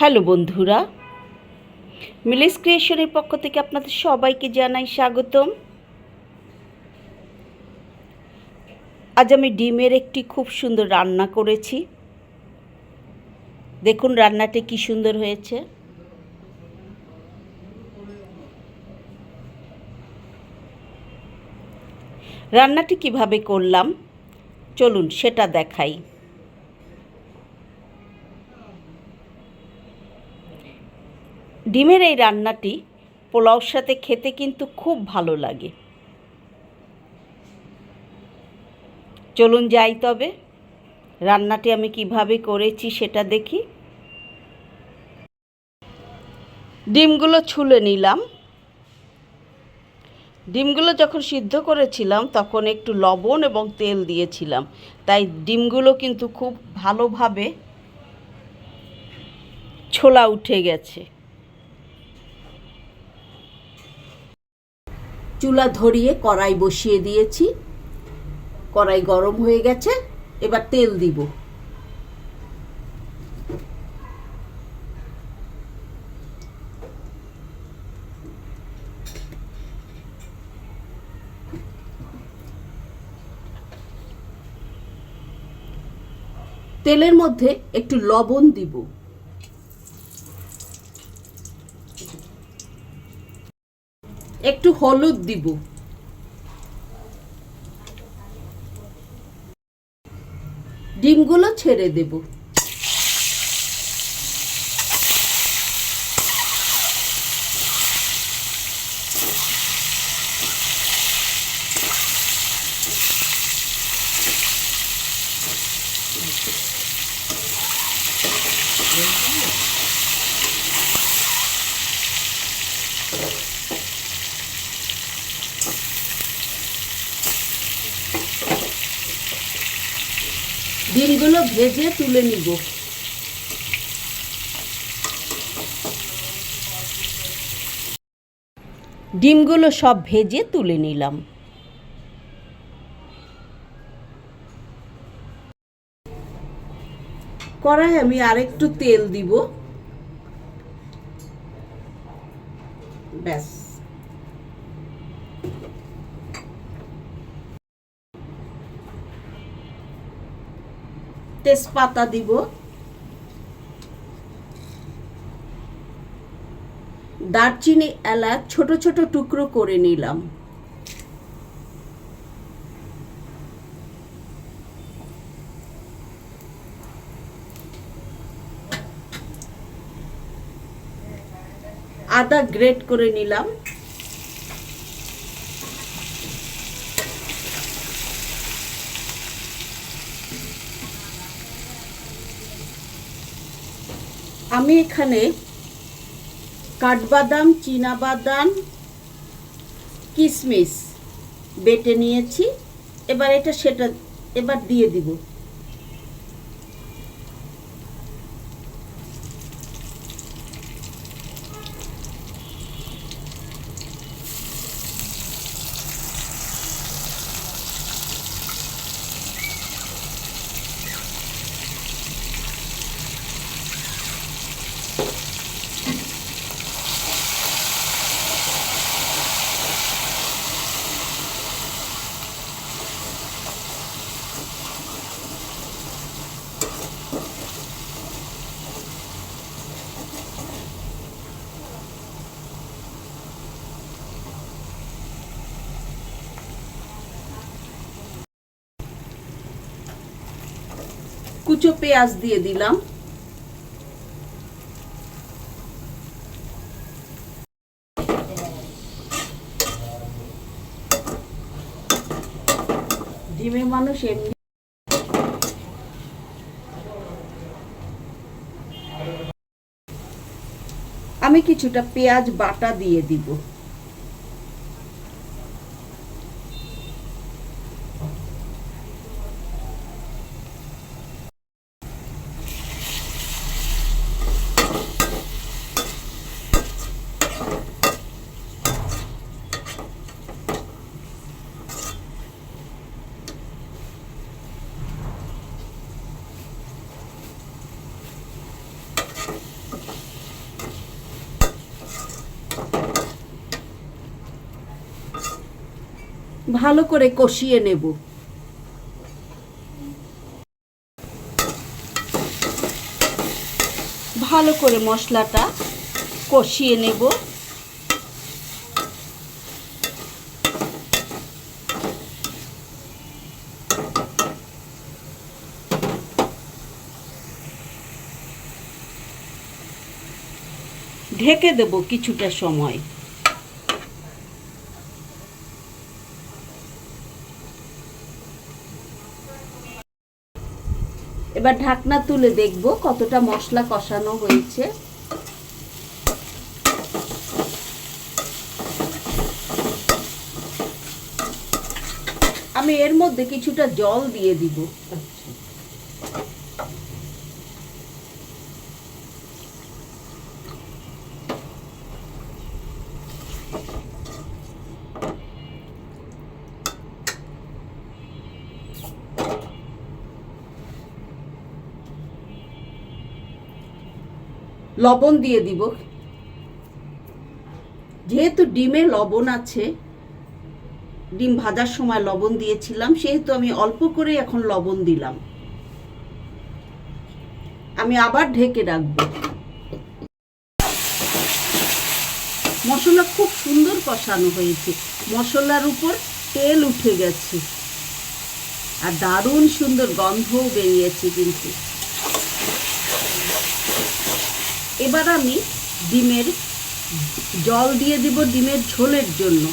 Hello বন্ধুরা, মিলেস ক্রিয়েশনের পক্ষ থেকে আপনাদের সবাইকে জানাই স্বাগতম। আজ আমি ডিমের একটি খুব সুন্দর রান্না করেছি। দেখুন রান্নাটি কি সুন্দর হয়েছে। রান্নাটি কীভাবে করলাম, চলুন সেটা দেখাই। ডিমের এই রান্নাটি পোলাওর সাথে খেতে কিন্তু খুব ভালো লাগে। চলুন যাই তবে, রান্নাটি আমি কীভাবে করেছি সেটা দেখি। ডিমগুলো ছুলে নিলাম। ডিমগুলো যখন সিদ্ধ করেছিলাম তখন একটু লবণ এবং তেল দিয়েছিলাম। তাই ডিমগুলো কিন্তু খুব ভালোভাবে ছোলা উঠে গেছে। চুলা ধরিয়ে কড়াই বসিয়ে দিয়েছি। কড়াই গরম হয়ে গেছে, এবার তেল দিব। তেলের মধ্যে একটু লবণ দিব। একটু হলুদ দিব। ডিমগুলো ছেড়ে দেব। ডিমগুলো ভেজে তুলে নিব। ডিমগুলো সব ভেজে তুলে নিলাম। কড়াই আমি আরেকটু তেল দিব। ব্যাস। তেজপাতা দিব। দারচিনি এলাচ ছোট ছোট টুকরো করে নিলাম। আদা গ্রেট করে নিলাম। আমি এখানে কাঠবাদাম বাদাম কিশমিশ বেটে নিয়েছি। এবার এটা সেটা এবার দিয়ে দিব। কুচো পেঁয়াজ দিয়ে দিলাম। ডিমে মানুষ এমনি আমি কিছুটা পেঁয়াজ বাটা দিয়ে দিব। ভালো করে কষিয়ে নেব। ভালো করে মশলাটা কষিয়ে নেব। ঢেকে দেব কিছুটা সময়। এবার ঢাকনা তুলে দেখব কতটা মশলা কষানো হয়েছে। আমি এর মধ্যে কিছুটা জল দিয়ে দিব। লবণ দিয়ে দিব। যেহেতু ডিমে লবণ আছে, ডিম ভাজার সময় লবণ দিয়েছিলাম, সেহেতু আমি অল্প করে এখন লবণ দিলাম। আমি আবার ঢেকে রাখব। মশলা খুব সুন্দর কষানো হয়েছে। মশলার উপর তেল উঠে গেছে। আর দারুণ সুন্দর গন্ধও বেরিয়েছে কিন্তু। এবার আমি ডিমের জল দিয়ে দিব ডিমের ঝোলের জন্য।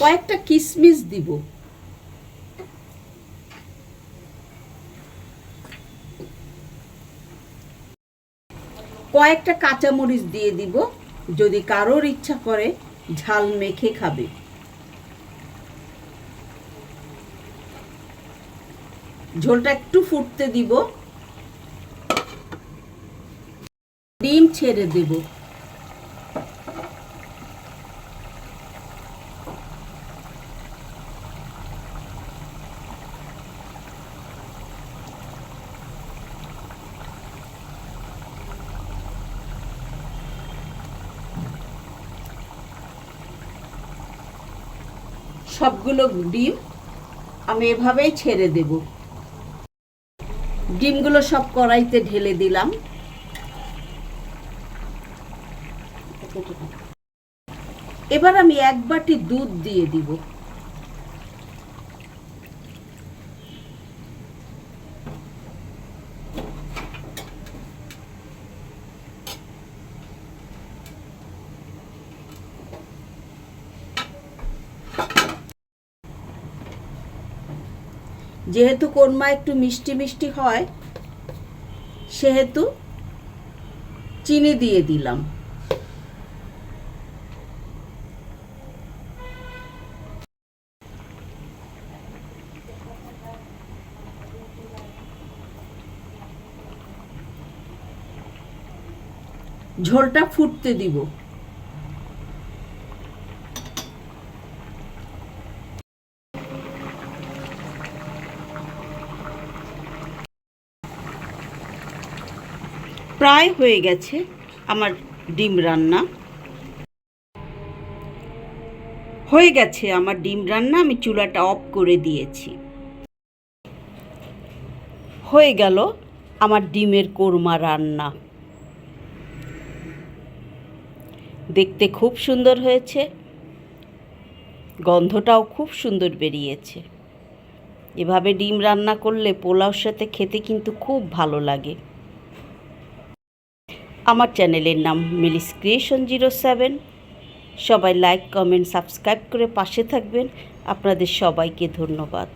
কয়েকটা কিশমিশ দিব। কয়েকটা কাঁচামরিচ দিয়ে দিব। যদি কারোর ইচ্ছা করে, ঝাল মেখে খাবে। ঝোলটা একটু ফুটতে দিব। ডিম ছেড়ে দেব। সবগুলো ডিম আমি এভাবেই ছেড়ে দেব। ডিমগুলো সব কড়াইতে ঢেলে দিলাম। এবার আমি এক বাটি দুধ দিয়ে দিব। যেহেতু কোরমা একটু মিষ্টি মিষ্টি হয় সেহেতু চিনি দিয়ে দিলাম। ঝোলটা ফুটতে দিব। প্রায় হয়ে গেছে আমার ডিম রান্না। হয়ে গেছে আমার ডিম রান্না, আমি চুলাটা অফ করে দিয়েছি। হয়ে গেল আমার ডিমের কোরমা রান্না। দেখতে খুব সুন্দর হয়েছে। গন্ধটাও খুব সুন্দর বেরিয়েছে। এভাবে ডিম রান্না করলে পোলাওর সাথে খেতে কিন্তু খুব ভালো লাগে। আমার চ্যানেলের নাম মিলিস ক্রিয়েশন জিরো সেভেন। সবাই লাইক, কমেন্ট, সাবস্ক্রাইব করে পাশে থাকবেন। আপনাদের সবাইকে ধন্যবাদ।